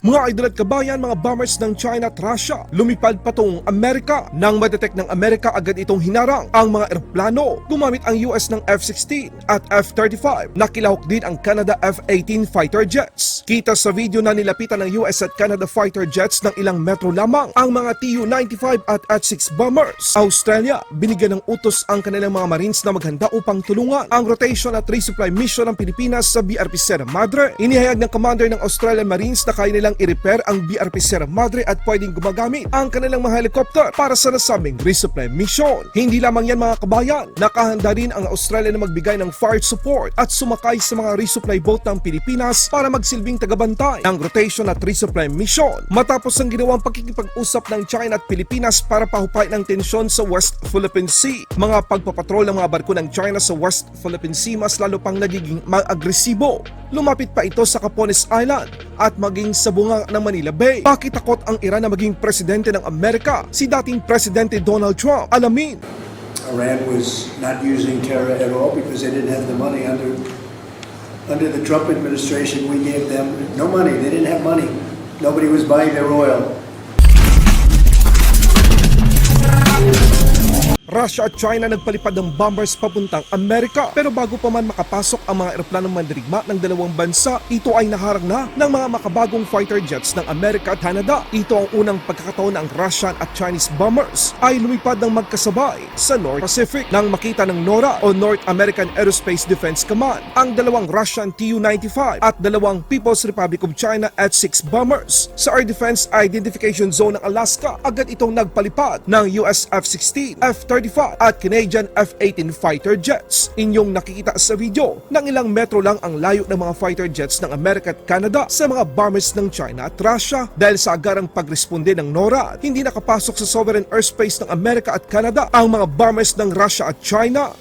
Mga idol at kabayan, mga bombers ng China at Russia lumipad patungong Amerika. Nang madetect ng Amerika agad itong hinarang ang mga eroplano. Gumamit ang US ng F-16 at F-35. Nakilahok din ang Canada F-18 fighter jets. Kita sa video na nilapitan ng US at Canada fighter jets ng ilang metro lamang ang mga Tu-95 at H-6 bombers. Australia, binigyan ng utos ang kanilang mga marines na maghanda upang tulungan ang rotation at resupply mission ng Pilipinas sa BRP Sierra Madre. Inihayag ng commander ng Australian Marines na kaya nilang i-repair ang BRP Sierra Madre at pwedeng gumagamit ang kanilang mga helicopter para sa nasabing resupply mission. Hindi lamang yan mga kabayan, nakahanda rin ang Australia na magbigay ng fire support at sumakay sa mga resupply boat ng Pilipinas para magsilbing tagabantay ng rotation at resupply mission. Matapos ang ginawang pakikipag-usap ng China at Pilipinas para pahupay ng tensyon sa West Philippine Sea. Mga pagpapatrol ng mga barko ng China sa West Philippine Sea mas lalo pang nagiging mag-agresibo. Lumapit pa ito sa Capones Island at maging sa bunga ng Manila Bay. Bakit takot ang Iran na maging presidente ng Amerika? Si dating presidente Donald Trump. Alamin. Iran was not using terror at all because they didn't have the money under under the Trump administration. We gave them no money. They didn't have money. Nobody was buying their oil. Russia at China nagpalipad ng bombers papuntang Amerika. Pero bago pa man makapasok ang mga eroplanong mandirigma ng dalawang bansa, ito ay naharang na ng mga makabagong fighter jets ng Amerika at Canada. Ito ang unang pagkakataon ang Russian at Chinese bombers ay lumipad ng magkasabay sa North Pacific. Nang makita ng NORA o North American Aerospace Defense Command ang dalawang Russian Tu-95 at dalawang People's Republic of China H-6 bombers sa Air Defense Identification Zone ng Alaska, agad itong nagpalipad ng US F-16, F-35 at Canadian F-18 fighter jets. Inyong nakikita sa video ng ilang metro lang ang layo ng mga fighter jets ng Amerika at Canada sa mga bombers ng China at Russia dahil sa agarang pagresponde ng NORA at hindi nakapasok sa sovereign airspace ng Amerika at Canada ang mga bombers ng Russia at China.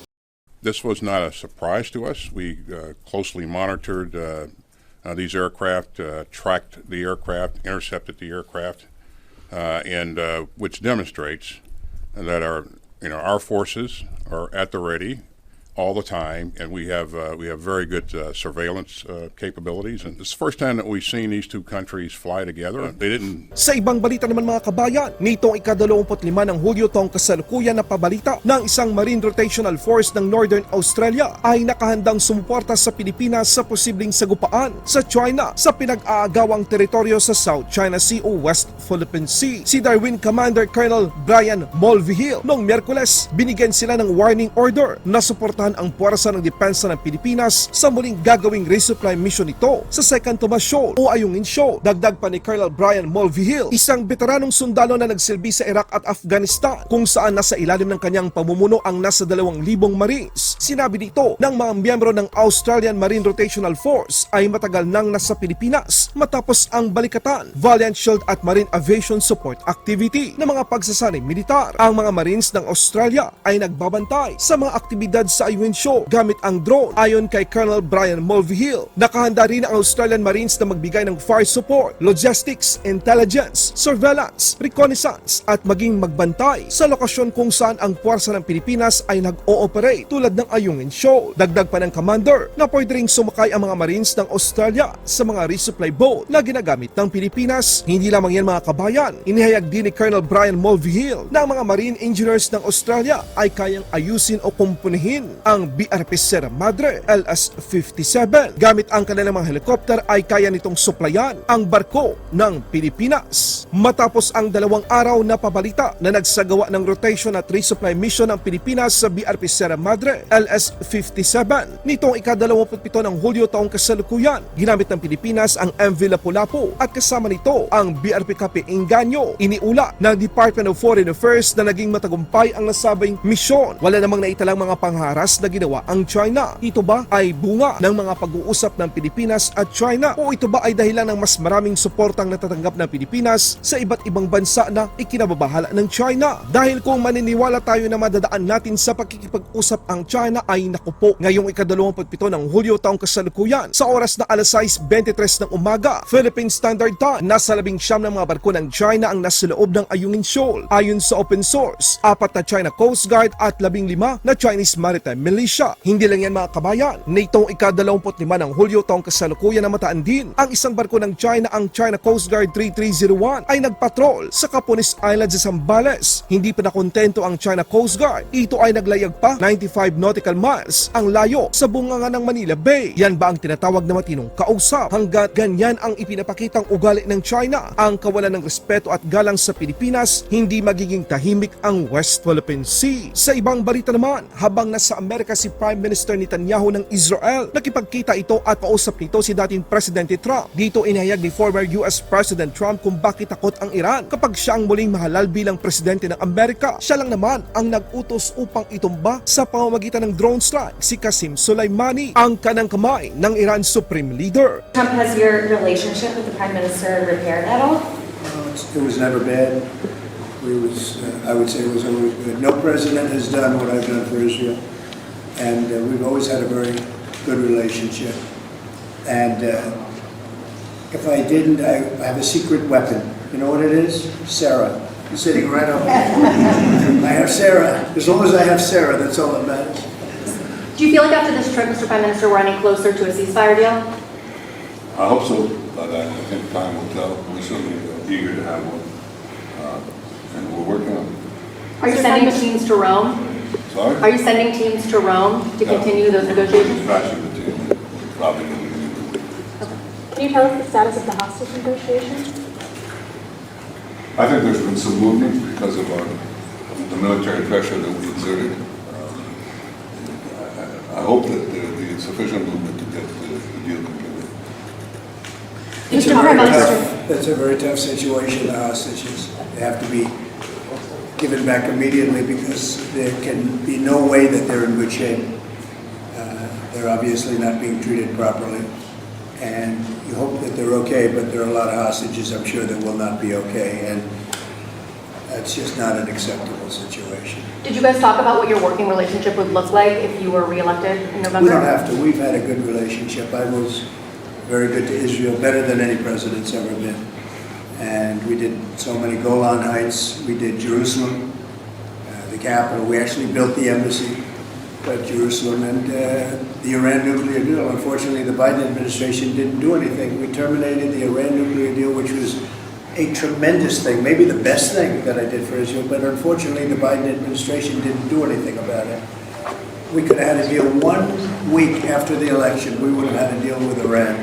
This was not a surprise to us. We uh, closely monitored uh, uh, these aircraft, uh, tracked the aircraft, intercepted the aircraft, uh, and uh, which demonstrates that our, you know, our forces are at the ready all the time, and we have uh, we have very good uh, surveillance uh, capabilities. And it's the first time that we've seen these two countries fly together. They didn't Sa ibang balita naman mga kabayan, nitong ika-25 ng Hulyo taong kasalukuyan na pabalita ng isang Marine Rotational Force ng Northern Australia ay nakahandang sumuporta sa Pilipinas sa posibleng sagupaan sa China sa pinag-aagawang teritoryo sa South China Sea o West Philippine Sea. Si Darwin Commander Colonel Brian Mulvihill noong Miyerkules binigyan sila ng warning order na suportahan ang puwersa ng depensa ng Pilipinas sa muling gagawing resupply mission nito sa Second Tomas Shoal o Ayungin Shoal. Dagdag pa ni Colonel Brian Mulvihill, isang veteranong sundalo na nagsilbi sa Iraq at Afghanistan kung saan nasa ilalim ng kanyang pamumuno ang nasa 2,000 Marines. Sinabi dito ng mga miyembro ng Australian Marine Rotational Force ay matagal nang nasa Pilipinas matapos ang balikatan, Valiant Shield at Marine Aviation Support Activity ng mga pagsasanay militar. Ang mga Marines ng Australia ay nagbabantay sa mga aktibidad sa Ayungin Shoal gamit ang drone. Ayon kay Colonel Brian Mulvihill, nakahanda rin ang Australian Marines na magbigay ng fire support, logistics, intelligence, surveillance, reconnaissance at maging magbantay sa lokasyon kung saan ang puwersa ng Pilipinas ay nag-ooperate tulad ng Ayungin Shoal. Dagdag pa ng commander na pwede ring sumakay ang mga Marines ng Australia sa mga resupply boat na ginagamit ng Pilipinas. Hindi lamang yan mga kabayan, inihayag din ni Colonel Brian Mulvihill na ang mga Marine Engineers ng Australia ay kayang ayusin o kumpunihin ang BRP Sierra Madre LS-57. Gamit ang kanilang mga helicopter ay kaya nitong suplayan ang barko ng Pilipinas. Matapos ang dalawang araw na pabalita na nagsagawa ng rotation at resupply mission ng Pilipinas sa BRP Sierra Madre LS-57. Nitong ika-27 ng Hulyo taong kasalukuyan, ginamit ng Pilipinas ang MV Lapu-Lapu at kasama nito ang BRP Cape Inganyo. Iniula ng Department of Foreign Affairs na naging matagumpay ang nasabing misyon. Wala namang naitalang mga pangharas na ginawa ang China. Ito ba ay bunga ng mga pag-uusap ng Pilipinas at China o ito ba ay dahilan ng mas maraming suportang natatanggap ng Pilipinas sa iba't ibang bansa na ikinababahala ng China? Dahil kung maniniwala tayo na madadaan natin sa pakikipag-usap ang China ay naku po ngayong ika-27 ng Hulyo taong kasalukuyan sa oras na alas 6.23 ng umaga Philippine Standard Time nasa labing siyam ng mga barko ng China ang nasa loob ng Ayungin Shoal ayon sa open source apat na China Coast Guard at labing lima na Chinese Maritime militia. Hindi lang yan mga kabayan, nitong ika-25 ng Hulyo taong kasalukuyan na mataan din, ang isang barko ng China, ang China Coast Guard 3301 ay nagpatrol sa Capones Island sa Zambales. Hindi pa nakontento ang China Coast Guard. Ito ay naglayag pa 95 nautical miles ang layo sa bunganga ng Manila Bay. Yan ba ang tinatawag na matinong kausap? Hanggat ganyan ang ipinapakitang ugali ng China, ang kawalan ng respeto at galang sa Pilipinas, hindi magiging tahimik ang West Philippine Sea. Sa ibang balita naman, habang nasa Amerika si Prime Minister Netanyahu ng Israel, nakipagkita ito at kausap nito si dating Presidente Trump. Dito inahayag ni former US President Trump kung bakit takot ang Iran kapag siya ang muling mahalal bilang Presidente ng Amerika. Siya lang naman ang nag-utos upang itumba sa pamamagitan ng drone strike si Qasim Soleimani, ang kanang kamay ng Iran Supreme Leader. Trump, has your relationship with the Prime Minister repaired at all? Uh, It was never bad. We was, uh, I would say it was always good. No president has done what I've done for Israel. And uh, we've always had a very good relationship. And uh, if I didn't, I I have a secret weapon. You know what it is? Sarah. You're sitting right up there. I have Sarah. As long as I have Sarah, that's all that matters. Do you feel like after this trip, Mr. Prime Minister, we're any closer to a ceasefire deal? I hope so, but I I think time will tell. We're certainly eager to have one. Uh, And we're working on it. Are you sending machines to Rome? Sorry? Are you sending teams to Rome to No. continue those negotiations? Dispatching the team, probably going. Can you tell us the status of the hostage negotiations? I think there's been some movement because of our, the military pressure that we exerted. Um, I I hope that there will be sufficient movement to get the the deal completed. It's a Mr. very Prime tough, Minister. that's a very tough situation, the hostages. They have to be given back immediately because there can be no way that they're in good shape. Uh, They're obviously not being treated properly. And you hope that they're okay, but there are a lot of hostages, I'm sure, that will not be okay. And that's just not an acceptable situation. Did you guys talk about what your working relationship would look like if you were reelected in November? We don't have to, we've had a good relationship. I was very good to Israel, better than any president's ever been. And we did so many Golan Heights, we did Jerusalem, uh, the capital, we actually built the embassy at Jerusalem, and uh, the Iran nuclear deal. Unfortunately, the Biden administration didn't do anything. We terminated the Iran nuclear deal, which was a tremendous thing, maybe the best thing that I did for Israel, but unfortunately, the Biden administration didn't do anything about it we could have had a deal one week after the election, we would have had a deal with Iran,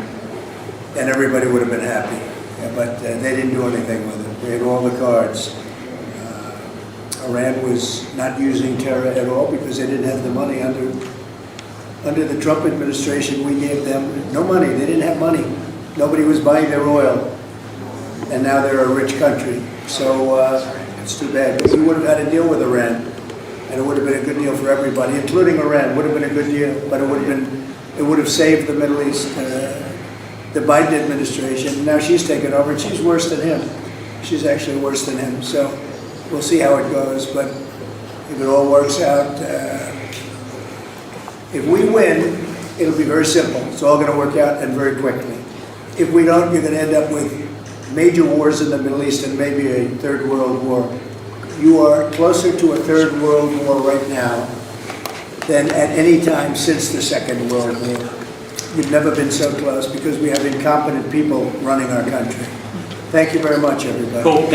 and everybody would have been happy. But uh, they didn't do anything with it. We had all the cards. Uh, Iran was not using terror at all because they didn't have the money under, under the Trump administration, we gave them no money. They didn't have money. Nobody was buying their oil. And now they're a rich country. So uh, it's too bad. But we would have had a deal with Iran and it would have been a good deal for everybody, including Iran. Would have been a good deal, but it would have been, it would have saved the Middle East, uh, the Biden administration. Now she's taken over, and she's worse than him. She's actually worse than him. So we'll see how it goes. But if it all works out, uh, if we win, it'll be very simple. It's all going to work out and very quickly. If we don't, you're going to end up with major wars in the Middle East and maybe a third world war. You are closer to a third world war right now than at any time since the Second World War. You've never been so close because we have incompetent people running our country. Thank you very much, everybody. Cool.